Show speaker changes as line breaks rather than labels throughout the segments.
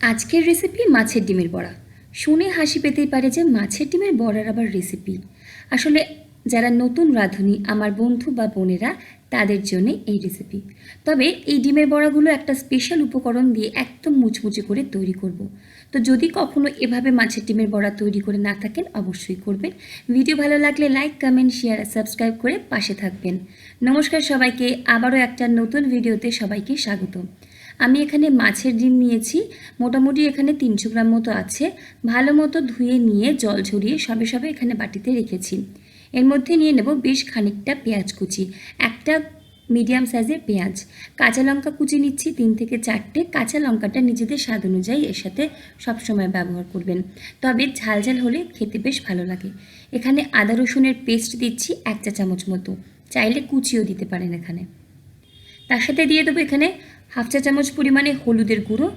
আজকের রেসিপি মাছের ডিমের বড়া। শুনে হাসি পেতেই পারে যে মাছের ডিমের বড়ার আবার রেসিপি আসলে যারা নতুন রাঁধুনি, আমার বন্ধু বা বোনেরা, তাদের জন্য এই রেসিপি তবে এই ডিমের বড়াগুলো একটা স্পেশাল উপকরণ দিয়ে একদম মুচমুচে করে তৈরি করব। তো যদি কখনো এভাবে মাছের ডিমের বড়া তৈরি করে না থাকেন, অবশ্যই করবেন। ভিডিও ভালো লাগলে লাইক কমেন্ট শেয়ার আর সাবস্ক্রাইব করে পাশে থাকবেন। নমস্কার সবাইকে, আবারও একটা নতুন ভিডিওতে সবাইকে স্বাগত আমি এখানে মাছের ডিম নিয়েছি। মোটামুটি এখানে তিনশো গ্রাম মতো আছে। ভালো মতো ধুয়ে নিয়ে জল ঝরিয়ে সবে সবে এখানে বাটিতে রেখেছি। এর মধ্যে নিয়ে নেব বেশ খানিকটা পেঁয়াজ কুচি, একটা মিডিয়াম সাইজের পেঁয়াজ। কাঁচা লঙ্কা কুচি নিচ্ছি, তিন থেকে চারটে। কাঁচা লঙ্কাটা নিজেদের স্বাদ অনুযায়ী এর সাথে সবসময় ব্যবহার করবেন। তবে ঝাল ঝাল হলে খেতে বেশ ভালো লাগে। এখানে আদা রসুনের পেস্ট দিচ্ছি, এক চা চামচ মতো। চাইলে কুচিও দিতে পারেন এখানে। তার সাথে দিয়ে দেবো এখানে হাফ চা চামচ পরিমাণে হলুদের গুঁড়ো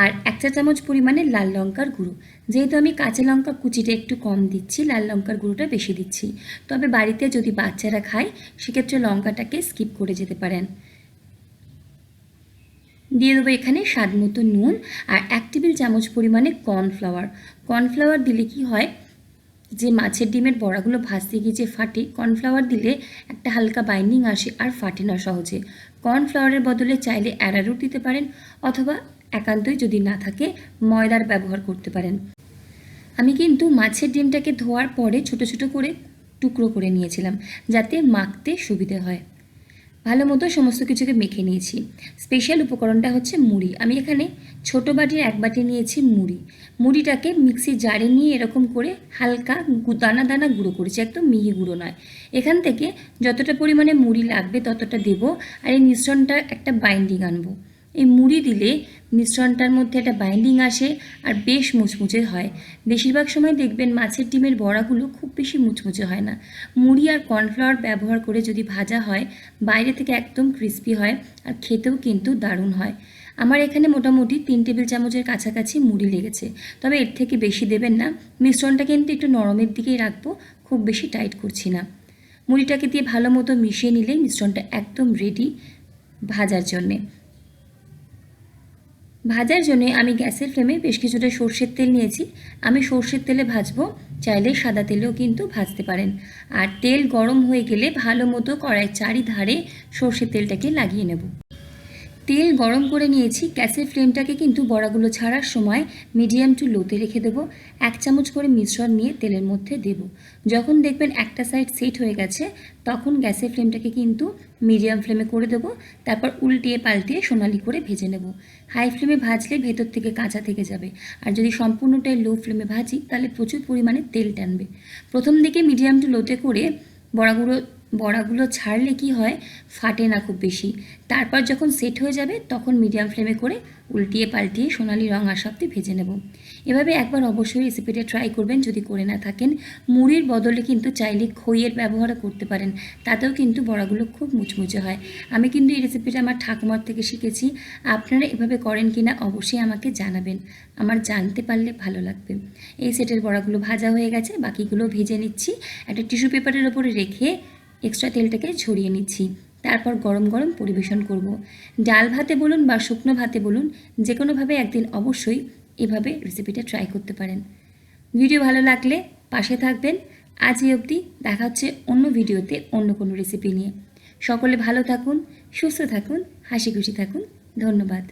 আর এক চা চামচ পরিমাণে লাল লঙ্কার গুঁড়ো। যেহেতু আমি কাঁচা লঙ্কা কুচিটা একটু কম দিচ্ছি, লাল লঙ্কার গুঁড়োটা বেশি দিচ্ছি। তবে বাড়িতে যদি বাচ্চারা খায়, সেক্ষেত্রে লঙ্কাটাকে স্কিপ করে যেতে পারেন। দিয়ে দেবো এখানে স্বাদ মতো নুন আর এক টেবিল চামচ পরিমাণে কর্নফ্লাওয়ার। কর্নফ্লাওয়ার দিলে কি হয় যে মাছের ডিমের বড়াগুলো ভাজতে গিয়ে যে ফাটে কর্নফ্লাওয়ার দিলে একটা হালকা বাইন্ডিং আসে আর ফাটে না সহজে। কর্নফ্লাওয়ারের বদলে চাইলে অ্যারারুট দিতে পারেন অথবা একান্তই যদি না থাকে ময়দার ব্যবহার করতে পারেন। আমি কিন্তু মাছের ডিমটাকে ধোয়ার পরে ছোট ছোট করে টুকরো করে নিয়েছিলাম যাতে মাখতে সুবিধে হয়। ভালো মতো সমস্ত কিছুকে মেখে নিয়েছি। স্পেশাল উপকরণটা হচ্ছে মুড়ি। আমি এখানে ছোট বাটির এক বাটি নিয়েছি মুড়ি। মুড়িটাকে মিক্সি জারে নিয়ে এরকম করে হালকা দানা দানা গুঁড়ো করেছি, একদম মিহি গুঁড়ো নয়। এখান থেকে যতটা পরিমাণে মুড়ি লাগবে ততটা দেবো আর এই মিশ্রণটার একটা বাইন্ডিং আনব। এই মুড়ি দিলে মিশ্রণটার মধ্যে একটা বাইন্ডিং আসে আর বেশ মুচমুচে হয়। বেশিরভাগ সময় দেখবেন মাছের ডিমের বড়াগুলো খুব বেশি মুচমুচে হয় না। মুড়ি আর কর্নফ্লাওয়ার ব্যবহার করে যদি ভাজা হয়, বাইরে থেকে একদম ক্রিস্পি হয় আর খেতেও কিন্তু দারুণ হয়। আমার এখানে মোটামুটি তিন টেবিল চামচের কাছাকাছি মুড়ি লেগেছে। তবে এর থেকে বেশি দেবেন না। মিশ্রণটা কিন্তু একটু নরমের দিকেই রাখব, খুব বেশি টাইট করছি না। মুড়িটাকে দিয়ে ভালো মতো মিশিয়ে নিলেই মিশ্রণটা একদম রেডি ভাজার জন্যে। ভাজার জন্য আমি গ্যাসের ফ্লেমে বেশ কিছুটা সর্ষের তেল নিয়েছি। আমি সর্ষের তেলে ভাজবো, চাইলে সাদা তেলেও কিন্তু ভাজতে পারেন। আর তেল গরম হয়ে গেলে ভালো মতো কড়াইয়ের চারিধারে সর্ষের তেলটাকে লাগিয়ে নেব। তেল গরম করে নিয়েছি। গ্যাসের ফ্লেমটাকে কিন্তু বড়াগুলো ছাড়ার সময় মিডিয়াম টু লোতে রেখে দেবো। এক চামচ করে মিশ্রণ নিয়ে তেলের মধ্যে দেব। যখন দেখবেন একটা সাইড সেট হয়ে গেছে, তখন গ্যাসের ফ্লেমটাকে কিন্তু মিডিয়াম ফ্লেমে করে দেবো। তারপর উল্টিয়ে পাল্টিয়ে সোনালি করে ভেজে নেব। হাই ফ্লেমে ভাজলে ভেতর থেকে কাঁচা থেকে যাবে। আর যদি সম্পূর্ণটাই লো ফ্লেমে ভাজি, তাহলে প্রচুর পরিমাণে তেল টানবে। প্রথম দিকে মিডিয়াম টু লোতে করে বড়াগুলো বড়াগুলো ছাড়লে কি হয়? ফাটে না খুব বেশি। তারপর যখন সেট হয়ে যাবে, তখন মিডিয়াম ফ্লেমে করে উল্টিয়ে পাল্টিয়ে সোনালি রং আসা অব্দি ভেজে নেব। এভাবে একবার অবশ্যই রেসিপিটা ট্রাই করবেন, যদি করে না থাকেন। মুড়ির বদলে কিন্তু চাইলে খইয়ের ব্যবহারও করতে পারেন। তাতেও কিন্তু বড়াগুলো খুব মুচমুচে হয়। আমি কিন্তু এই রেসিপিটা আমার ঠাকুমার থেকে শিখেছি। আপনারা এভাবে করেন কি না অবশ্যই আমাকে জানাবেন। আমার জানতে পারলে ভালো লাগবে। এই সেটের বড়াগুলো ভাজা হয়ে গেছে, বাকিগুলো ভেজে নিচ্ছি। একটা টিস্যু পেপারের ওপরে রেখে এক্সট্রা তেলটাকে ছড়িয়ে নিচ্ছি। তারপর গরম গরম পরিবেশন করব। ডাল ভাতে বলুন বা শুকনো ভাতে বলুন যে কোনোভাবে একদিন অবশ্যই এভাবে রেসিপিটা ট্রাই করতে পারেন। ভিডিও ভালো লাগলে পাশে থাকবেন। আজ এই অবধি দেখা হচ্ছে অন্য ভিডিওতে অন্য কোনো রেসিপি নিয়ে। সকলে ভালো থাকুন, সুস্থ থাকুন, হাসি খুশি থাকুন। ধন্যবাদ।